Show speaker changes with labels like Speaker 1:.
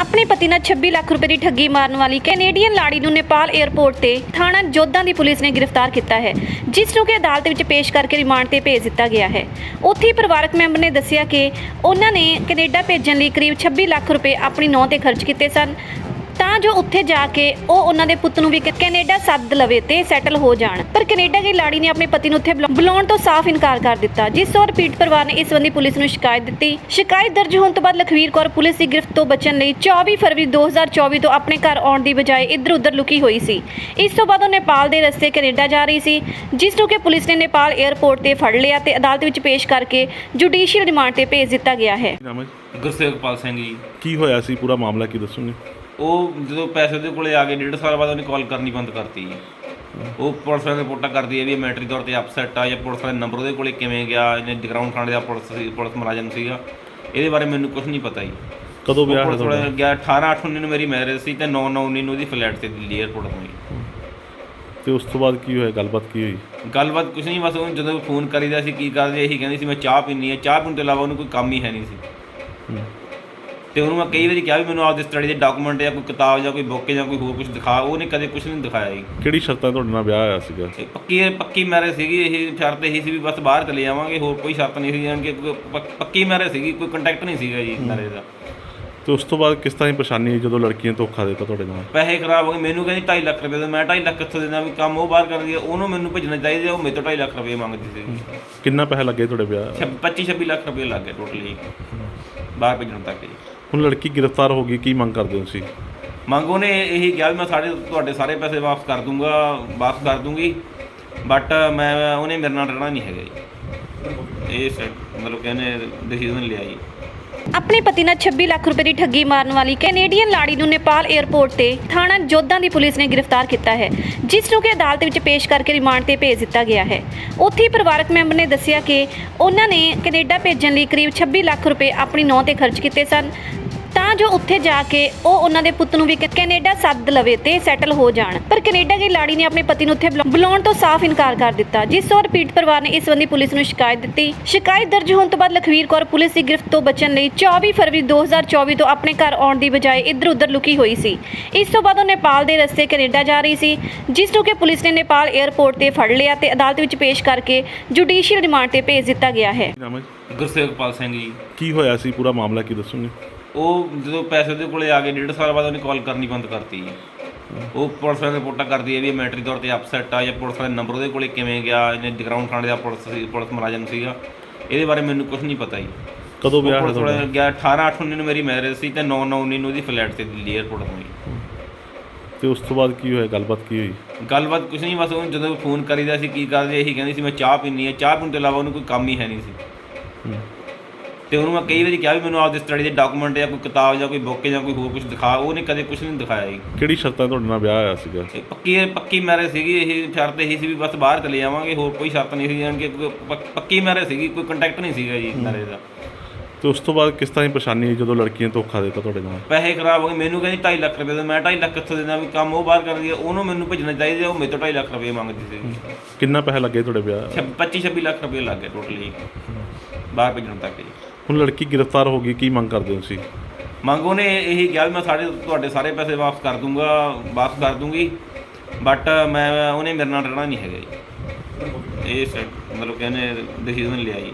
Speaker 1: ਆਪਣੇ ਪਤੀ ਨਾਲ 26 ਲੱਖ ਰੁਪਏ ਦੀ ਠੱਗੀ ਮਾਰਨ ਵਾਲੀ ਕੈਨੇਡੀਅਨ ਲਾੜੀ ਨੂੰ ਨੇਪਾਲ 에ਅਰਪੋਰਟ ਤੇ ਥਾਣਾ ਜੋਧਾਂ ਦੀ ਪੁਲਿਸ ਨੇ ਗ੍ਰਿਫਤਾਰ ਕੀਤਾ ਹੈ, ਜਿਸ ਨੂੰ ਕਿ ਅਦਾਲਤ ਵਿੱਚ ਪੇਸ਼ ਕਰਕੇ ਰਿਮਾਂਡ ਤੇ ਭੇਜ ਦਿੱਤਾ ਗਿਆ ਹੈ। ਉੱਥੇ ਹੀ ਪਰਿਵਾਰਕ ਮੈਂਬਰ ਨੇ ਦੱਸਿਆ ਕਿ ਉਹਨਾਂ ਨੇ ਕੈਨੇਡਾ ਭੇਜਣ ਲਈ ਕਰੀਬ 26 ਲੱਖ ਰੁਪਏ ਆਪਣੀ ਨੌਂ ਤੇ ਖਰਚ ਕੀਤੇ ਸਨ। ਤਾਂ ਜੋ ਉੱਥੇ ਜਾ ਕੇ ਉਹ ਉਹਨਾਂ ਦੇ ਪੁੱਤ ਨੂੰ ਵੀ ਕੈਨੇਡਾ ਸੱਦ ਲਵੇ ਤੇ ਸੈਟਲ ਹੋ ਜਾਣ। ਪਰ ਕੈਨੇਡਾ ਦੀ ਲਾੜੀ ਨੇ ਆਪਣੇ ਪਤੀ ਨੂੰ ਉੱਥੇ ਬੁਲਾ- ਬੁਲਾਉਣ ਤੋਂ ਸਾਫ਼ ਇਨਕਾਰ ਕਰ ਦਿੱਤਾ ਜਿਸ ਤੋਂ ਰਿਪੀਟ ਪਰਿਵਾਰ ਨੇ ਇਸ ਸੰਬੰਧੀ ਪੁਲਿਸ ਨੂੰ ਸ਼ਿਕਾਇਤ ਦਿੱਤੀ। ਸ਼ਿਕਾਇਤ ਦਰਜ ਹੋਣ ਤੋਂ ਬਾਅਦ ਲਖਵੀਰ ਕੌਰ ਪੁਲਿਸ ਦੀ ਗ੍ਰਿਫਤ ਤੋਂ ਬਚਣ ਲਈ 24 ਫਰਵਰੀ 2024 ਤੋਂ ਆਪਣੇ ਘਰ ਆਉਣ ਦੀ ਬਜਾਏ ਇੱਧਰ-ਉੱਧਰ ਲੁਕੀ ਹੋਈ ਸੀ। ਇਸ ਤੋਂ ਬਾਅਦ ਉਹ ਨੇਪਾਲ ਦੇ ਰਸਤੇ ਕੈਨੇਡਾ ਜਾ ਰਹੀ ਸੀ ਜਿਸ ਨੂੰ ਕਿ ਪੁਲਿਸ ਨੇ ਨੇਪਾਲ 에ਅਰਪੋਰਟ ਤੇ ਫੜ ਲਿਆ ਤੇ ਅਦਾਲਤ ਵਿੱਚ ਪੇਸ਼ ਕਰਕੇ ਜੁਡੀਸ਼ੀਅਲ ਰਿਮਾਂਡ ਤੇ ਭੇਜ ਦਿੱਤਾ ਗਿਆ ਹੈ?
Speaker 2: ਗੁਰਸੇਵਕਪਾਲ ਸਿੰਘ ਜੀ।
Speaker 3: ਕੀ ਹੋਇਆ ਸੀ? ਪੂਰਾ ਮਾਮਲਾ ਕੀ ਦੱਸੋਗੇ?
Speaker 2: ਉਹ ਜਦੋਂ ਪੈਸੇ ਦੇ ਕੋਲੇ ਆ ਗਏ ਡੇਢ ਸਾਲ ਬਾਅਦ ਉਹਨੇ ਕਾਲ ਕਰਨੀ ਬੰਦ ਕਰਤੀ। ਜੀ ਉਹ ਪੁਲਿਸ ਵਾਲੇ ਰਿਪੋਰਟਾਂ ਕਰਦੀ ਹੈ ਵੀ ਇਹ ਮੈਂਟਰੀ ਤੌਰ ਤੇ ਅਪਸੈਟ ਆ ਜਾਂ ਪੁਲਿਸ ਵਾਲੇ ਨੰਬਰ ਉਹਦੇ ਕੋਲੇ ਕਿਵੇਂ ਗਿਆ ਇਹਨੇ ਜਗਰਾਉਂ ਥਾਣੇ ਦਾ ਪੁਲਿਸ ਸੀ ਪੁਲਿਸ ਮੁਲਾਜ਼ਮ ਸੀਗਾ। ਇਹਦੇ ਬਾਰੇ ਮੈਨੂੰ ਕੁਝ ਨਹੀਂ ਪਤਾ ਜੀ।
Speaker 3: ਕਦੋਂ ਵਿਆਹ ਹੈ
Speaker 2: ਪੁਲਿਸ
Speaker 3: ਤੁਹਾਡਾ?
Speaker 2: ਵਾਲੇ ਗਿਆ 18 8 19 ਨੂੰ ਮੇਰੀ ਮੈਰਿਜ ਸੀ ਤੇ 9 9 19 ਨੂੰ ਉਹਦੀ ਫਲੈਟ ਤੇ ਦਿੱਲੀ 에ਅਰਪੋਰਟ ਤੋਂ ਜੀ।
Speaker 3: ਤੇ ਉਸ ਤੋਂ ਬਾਅਦ ਕੀ ਹੋਇਆ? ਗੱਲਬਾਤ ਕੀ ਹੋਈ?
Speaker 2: ਗੱਲਬਾਤ ਕੁਝ ਨਹੀਂ ਬਸ ਉਹ ਜਦੋਂ ਫੋਨ ਕਰੀਦਾ ਸੀ ਕੀ ਕਰਦੇ ਇਹੀ ਕਹਿੰਦੀ ਸੀ ਮੈਂ ਚਾਹ ਪੀਣੀ ਹੈ। ਚਾਹ ਪੀਣ ਤੋਂ ਇਲਾਵਾ ਉਹਨੂੰ ਕੋਈ ਕੰਮ ਹੀ ਹੈ ਨਹੀਂ ਸੀ।
Speaker 3: ਹੂੰ।
Speaker 2: ਤੇ ਉਹਨੂੰ ਮੈਂ ਕਈ ਵਾਰੀ ਕਿਹਾ ਵੀ ਮੈਨੂੰ ਆਪਦੇ ਸਟੱਡੀ ਦੇ ਡਾਕੂਮੈਂਟ ਜਾਂ ਕੋਈ ਕਿਤਾਬ ਜਾਂ ਕੋਈ ਬੁੱਕ ਜਾਂ ਕੋਈ ਹੋਰ ਕੁਝ ਦਿਖਾ ਉਹਨੇ ਕਦੇ ਕੁਝ ਨਹੀਂ ਦਿਖਾਇਆ ਜੀ।
Speaker 3: ਕਿਹੜੀ ਸ਼ਰਤਾਂ ਤੁਹਾਡੇ ਨਾਲ ਵਿਆਹ ਹੋਇਆ ਸੀਗਾ?
Speaker 2: ਇਹ ਪੱਕੀ ਪੱਕੀ ਮੈਰਿਜ ਸੀਗੀ ਇਹ ਸ਼ਰਤ ਇਹੀ ਸੀ ਵੀ ਬਸ ਬਾਹਰ ਚਲੇ ਜਾਵਾਂਗੇ ਹੋਰ ਕੋਈ ਸ਼ਰਤ ਨਹੀਂ ਸੀ ਜਾਨ ਕਿ ਪੱਕ- ਮੈਰਿਜ ਸੀਗੀ ਕੋਈ ਕੰਟੈਕਟ ਨਹੀਂ ਸੀਗਾ ਜੀ ਮੈਰਿਜ ਦਾ।
Speaker 3: ਤੇ ਉਸ ਤੋਂ ਬਾਅਦ ਕਿਸ ਤਰ੍ਹਾਂ ਦੀ ਪਰੇਸ਼ਾਨੀ ਆਈ ਜਦੋਂ ਲੜਕੀ ਨੇ ਧੋਖਾ ਦਿੱਤਾ ਤੁਹਾਡੇ ਨਾਲ?
Speaker 2: ਪੈਸੇ ਖਰਾਬ ਹੋ ਗਏ ਮੈਨੂੰ ਕਹਿੰਦੀ 2.5 ਲੱਖ ਰੁਪਏ ਦੇ ਮੈਂ 2.5 ਲੱਖ ਕਿੱਥੋਂ ਦੇਣਾ ਵੀ ਕੰਮ ਉਹ ਬਾਹਰ ਕਰਦੀ ਹੈ ਉਹਨੂੰ ਮੈਨੂੰ ਭੇਜਣਾ ਚਾਹੀਦਾ ਉਹ ਮੇਰੇ ਤੋਂ 2.5 ਲੱਖ ਰੁਪਏ ਮੰਗਦੀ ਸੀ।
Speaker 3: ਕਿੰਨਾ ਪੈਸਾ ਲੱਗੇ ਤੁਹਾਡੇ ਵਿਆਹ?
Speaker 2: 25 26 ਲੱਖ ਰੁਪਏ ਲੱਗ ਗਏ ਟੋਟਲੀ ਬਾਹਰ ਭੇਜਣ ਤੱਕ ਜੀ।
Speaker 3: ਹੁਣ ਲੜਕੀ ਗ੍ਰਿਫਤਾਰ ਹੋ ਗਈ, ਕੀ ਮੰਗ ਕਰਦੇ ਹੋ ਤੁਸੀਂ?
Speaker 2: ਮੰਗ ਉਹਨੇ ਇਹੀ ਕਿਹਾ ਵੀ ਮੈਂ ਸਾਡੇ ਤੁਹਾਡੇ ਸਾਰੇ ਪੈਸੇ ਵਾਪਸ ਕਰ ਦੂੰਗਾ, ਵਾਪਸ ਕਰ ਦੂੰਗੀ ਬਟ ਮੈਂ, ਉਹਨੇ ਮੇਰੇ ਨਾਲ ਰਹਿਣਾ ਨਹੀਂ ਹੈਗਾ ਜੀ। ਇਹ ਸ- ਮਤਲਬ ਕਿ ਉਹਨੇ ਡਿਸੀਜਨ ਲਿਆ ਜੀ।
Speaker 1: ਆਪਣੇ ਪਤੀ ਨਾਲ 26 ਲੱਖ ਰੁਪਏ ਦੀ ਠੱਗੀ ਮਾਰਨ ਵਾਲੀ ਕੈਨੇਡੀਅਨ ਲਾੜੀ ਨੂੰ ਨੇਪਾਲ 에ਅਰਪੋਰਟ ਤੇ ਥਾਣਾ ਜੋਧਾਂ ਦੀ ਪੁਲਿਸ ਨੇ ਗ੍ਰਿਫਤਾਰ ਕੀਤਾ ਹੈ, ਜਿਸ ਨੂੰ ਕਿ ਅਦਾਲਤ ਵਿੱਚ ਪੇਸ਼ ਕਰਕੇ ਰਿਮਾਂਡ ਤੇ ਭੇਜ ਦਿੱਤਾ ਗਿਆ ਹੈ। ਉੱਥੇ ਹੀ ਪਰਿਵਾਰਕ ਮੈਂਬਰ ਨੇ ਦੱਸਿਆ ਕਿ ਉਹਨਾਂ ਨੇ ਕੈਨੇਡਾ ਭੇਜਣ ਲਈ ਕਰੀਬ 26 ਲੱਖ ਰੁਪਏ ਆਪਣੀ ਨੌਂ ਤੇ ਖਰਚ ਕੀਤੇ ਸਨ। ਤਾਂ ਜੋ ਉੱਥੇ ਜਾ ਕੇ ਉਹ ਉਹਨਾਂ ਦੇ ਪੁੱਤ ਨੂੰ ਵੀ ਕੈਨੇਡਾ ਸੱਦ ਲਵੇ ਤੇ ਸੈਟਲ ਹੋ ਜਾਣ। ਪਰ ਕੈਨੇਡਾ ਦੀ ਲਾੜੀ ਨੇ ਆਪਣੇ ਪਤੀ ਨੂੰ ਉੱਥੇ ਬੁਲਾ- ਬੁਲਾਉਣ ਤੋਂ ਸਾਫ਼ ਇਨਕਾਰ ਕਰ ਦਿੱਤਾ ਜਿਸ ਤੋਂ ਰਿਪੀਟ ਪਰਿਵਾਰ ਨੇ ਇਸ ਸੰਬੰਧੀ ਪੁਲਿਸ ਨੂੰ ਸ਼ਿਕਾਇਤ ਦਿੱਤੀ। ਸ਼ਿਕਾਇਤ ਦਰਜ ਹੋਣ ਤੋਂ ਬਾਅਦ ਲਖਵੀਰ ਕੌਰ ਪੁਲਿਸ ਦੀ ਗ੍ਰਿਫਤ ਤੋਂ ਬਚਣ ਲਈ 24 ਫਰਵਰੀ 2024 ਤੋਂ ਆਪਣੇ ਘਰ ਆਉਣ ਦੀ ਬਜਾਏ ਇੱਧਰ-ਉੱਧਰ ਲੁਕੀ ਹੋਈ ਸੀ। ਇਸ ਤੋਂ ਬਾਅਦ ਉਹ ਨੇਪਾਲ ਦੇ ਰਸਤੇ ਕੈਨੇਡਾ ਜਾ ਰਹੀ ਸੀ ਜਿਸ ਨੂੰ ਕਿ ਪੁਲਿਸ ਨੇ ਨੇਪਾਲ 에ਅਰਪੋਰਟ ਤੇ ਫੜ ਲਿਆ ਤੇ ਅਦਾਲਤ ਵਿੱਚ ਪੇਸ਼ ਕਰਕੇ ਜੁਡੀਸ਼ੀਅਲ ਰਿਮਾਂਡ ਤੇ ਭੇਜ ਦਿੱਤਾ ਗਿਆ ਹੈ?
Speaker 2: ਗੁਰਸੇਵਕਪਾਲ ਸਿੰਘ ਜੀ।
Speaker 3: ਕੀ ਹੋਇਆ ਸੀ? ਪੂਰਾ ਮਾਮਲਾ ਕੀ ਦੱਸੋਗੇ?
Speaker 2: ਉਹ ਜਦੋਂ ਪੈਸੇ ਦੇ ਕੋਲੇ ਆ ਗਏ ਡੇਢ ਸਾਲ ਬਾਅਦ ਉਹਨੇ ਕਾਲ ਕਰਨੀ ਬੰਦ ਕਰਤੀ। ਉਹ ਪੁਲਿਸ ਵਾਲੇ ਰਿਪੋਰਟਾਂ ਕਰਦੀ ਹੈ ਵੀ ਇਹ ਮੈਂਟਰੀ ਤੌਰ ਤੇ ਅਪਸੈਟ ਆ ਜਾਂ ਪੁਲਿਸ ਵਾਲੇ ਨੰਬਰ ਉਹਦੇ ਕੋਲੇ ਕਿਵੇਂ ਗਿਆ ਇਹਨੇ ਜਗਰਾਉਂ ਥਾਣੇ ਦਾ ਪੁਲਿਸ ਸੀ ਪੁਲਿਸ ਮੁਲਾਜ਼ਮ ਸੀਗਾ। ਇਹਦੇ ਬਾਰੇ ਮੈਨੂੰ ਕੁਝ ਨਹੀਂ ਪਤਾ ਜੀ।
Speaker 3: ਕਦੋਂ ਵਿਆਹ ਹੈ
Speaker 2: ਪੁਲਿਸ
Speaker 3: ਤੁਹਾਡਾ
Speaker 2: ਗਿਆ? 18 8 19 ਨੂੰ ਮੇਰੀ ਮੈਰਿਜ ਸੀ ਤੇ 9 9 19 ਨੂੰ ਉਹਦੀ ਫਲੈਟ ਤੇ ਦਿੱਲੀ 에ਅਰਪੋਰਟ ਤੋਂ ਜੀ।
Speaker 3: ਤੇ ਉਸ ਤੋਂ ਬਾਅਦ ਕੀ ਹੋਇਆ? ਗੱਲਬਾਤ ਕੀ ਹੋਈ?
Speaker 2: ਗੱਲਬਾਤ ਕੁਝ ਨਹੀਂ ਬਸ ਉਹ ਜਦੋਂ ਫੋਨ ਕਰੀਦਾ ਸੀ ਕੀ ਕਰਦੇ ਇਹੀ ਕਹਿੰਦੀ ਸੀ ਮੈਂ ਚਾਹ ਪੀਣੀ ਹੈ। ਚਾਹ ਪੀਣ ਤੋਂ ਇਲਾਵਾ ਉਹਨੂੰ ਕੋਈ ਕੰਮ ਹੀ ਹੈ ਨਹੀਂ ਸੀ। ਤੇ ਉਹਨੂੰ ਮੈਂ ਕਈ ਵਾਰੀ ਕਿਹਾ ਵੀ ਮੈਨੂੰ ਆਪਦੇ ਸਟੱਡੀ ਦੇ ਡਾਕੂਮੈਂਟ ਜਾਂ ਕੋਈ ਕਿਤਾਬ ਜਾਂ ਕੋਈ ਬੁੱਕ ਜਾਂ ਕੋਈ ਹੋਰ ਕੁਝ ਦਿਖਾ। ਉਹਨੇ ਕਦੇ ਕੁਝ ਨਹੀਂ ਦਿਖਾਇਆ ਜੀ।
Speaker 3: ਕਿਹੜੀ ਸ਼ਰਤਾਂ ਤੁਹਾਡੇ ਨਾਲ ਵਿਆਹ ਹੋਇਆ ਸੀਗਾ?
Speaker 2: ਇਹ ਪੱਕੀ ਪੱਕੀ ਮੈਰਿਜ ਸੀਗੀ ਇਹ ਸ਼ਰਤ ਇਹੀ ਸੀ ਵੀ ਬਸ ਬਾਹਰ ਚਲੇ ਜਾਵਾਂਗੇ ਹੋਰ ਕੋਈ ਸ਼ਰਤ ਨਹੀਂ ਸੀ ਜਾਨ ਕਿ ਪੱਕ- ਮੈਰਿਜ ਸੀਗੀ ਕੋਈ ਕੰਟੈਕਟ ਨਹੀਂ ਸੀਗਾ ਜੀ ਮੈਰਿਜ ਦਾ।
Speaker 3: ਤੇ ਉਸ ਤੋਂ ਬਾਅਦ ਕਿਸ ਤਰ੍ਹਾਂ ਦੀ ਪਰੇਸ਼ਾਨੀ ਆਈ ਜਦੋਂ ਲੜਕੀ ਨੇ ਧੋਖਾ ਦਿੱਤਾ ਤੁਹਾਡੇ ਨਾਲ?
Speaker 2: ਪੈਸੇ ਖਰਾਬ ਹੋ ਗਏ ਮੈਨੂੰ ਕਹਿੰਦੀ 2.5 ਲੱਖ ਰੁਪਏ ਦੇ ਮੈਂ 2.5 ਲੱਖ ਕਿੱਥੋਂ ਦੇਣਾ ਵੀ ਕੰਮ ਉਹ ਬਾਹਰ ਕਰਦੀ ਹੈ ਉਹਨੂੰ ਮੈਨੂੰ ਭੇਜਣਾ ਚਾਹੀਦਾ ਉਹ ਮੇਰੇ ਤੋਂ 2.5 ਲੱਖ ਰੁਪਏ ਮੰਗਦੀ ਸੀ।
Speaker 3: ਕਿੰਨਾ ਪੈਸਾ ਲੱਗੇ ਤੁਹਾਡੇ ਵਿਆਹ?
Speaker 2: 25 26 ਲੱਖ ਰੁਪਏ ਲੱਗ ਗਏ ਟੋਟਲੀ ਬਾਹਰ ਭੇਜਣ ਤੱਕ ਜੀ।
Speaker 3: ਹੁਣ ਲੜਕੀ ਗ੍ਰਿਫਤਾਰ ਹੋ ਗਈ, ਕੀ ਮੰਗ ਕਰਦੇ ਹੋ ਤੁਸੀਂ?
Speaker 2: ਮੰਗ ਉਹਨੇ ਇਹੀ ਕਿਹਾ ਵੀ ਮੈਂ ਸਾਡੇ ਤੁਹਾਡੇ ਸਾਰੇ ਪੈਸੇ ਵਾਪਸ ਕਰ ਦੂੰਗਾ, ਵਾਪਸ ਕਰ ਦੂੰਗੀ ਬਟ ਮੈਂ, ਉਹਨੇ ਮੇਰੇ ਨਾਲ ਰਹਿਣਾ ਨਹੀਂ ਹੈਗਾ ਜੀ। ਇਹ ਸ- ਮਤਲਬ ਕਹਿੰਦੇ ਡਿਸੀਜਨ ਲਿਆ ਜੀ।